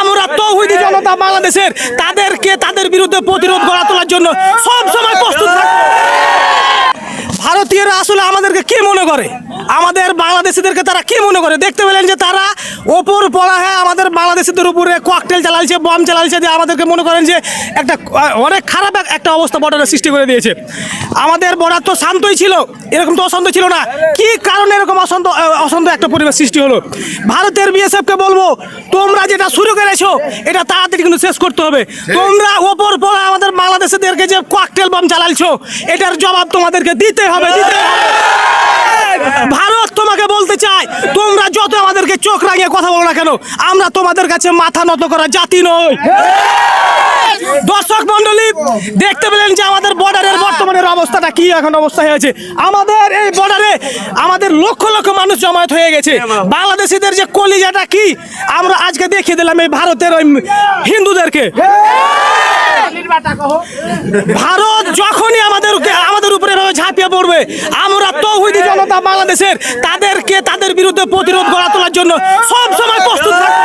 আমরা তৌহিদি জনতা বাংলাদেশের, তাদেরকে তাদের বিরুদ্ধে প্রতিরোধ গড়া তোলার জন্য সব সময় প্রস্তুত থাকব। ভারতীয়রা আসলে আমাদেরকে কে মনে করে? আমাদের বাংলাদেশিদেরকে তারা কি মনে করে? দেখতে পেলেন যে তারা ওপর পড়া হ্যাঁ আমাদের বাংলাদেশিদের উপরে ককটেল চালাইছে বম চালাইছে দিয়ে আমাদেরকে মনে করেন যে একটা অনেক খারাপ এক- একটা অবস্থা বর্ডারের সৃষ্টি করে দিয়েছে। আমাদের বর্ডার তো শান্তই ছিল এরকম তো অশান্ত ছিল না। কি কারণে এরকম অশান্ত অশান্ত একটা পরিবেশ সৃষ্টি হলো? ভারতের বিএসএফকে বলব তোমরা যেটা শুরু করেছ এটা তাড়াতাড়ি কিন্তু শেষ করতে হবে। তোমরা ওপর পড়া আমাদের বাংলাদেশিদেরকে যে ককটেল বম চালাইছো এটার জবাব তোমাদেরকে দিতে হবে দিতে হবে। ভারত তোমাকে বলতে চাই তোমরা যত আমাদেরকে চোখ রাঙিয়ে কথা বলো না কেন আমরা তোমাদের কাছে মাথা নত করা জাতি নই। দর্শক মন্ডলী দেখতে পেলেন যে আমাদের বর্ডারের বর্তমানের অবস্থাটা কি এখন অবস্থা হয়েছে। আমাদের এই বর্ডারে আমাদের লক্ষ লক্ষ মানুষ জমায়েত হয়ে গেছে। বাংলাদেশিদের যে কলিজাটা কি আমরা আজকে দেখিয়ে দিলাম এই ভারতের ওই হিন্দুদেরকে। ভারত যখনই আমাদেরকে আমাদের উপরে ঝাঁপিয়ে পড়বে, আমরা তৌহিদি জনতা বাংলাদেশের তাদেরকে তাদের বিরুদ্ধে প্রতিরোধ গড়া তোলার জন্য সবসময় প্রস্তুত থাকব।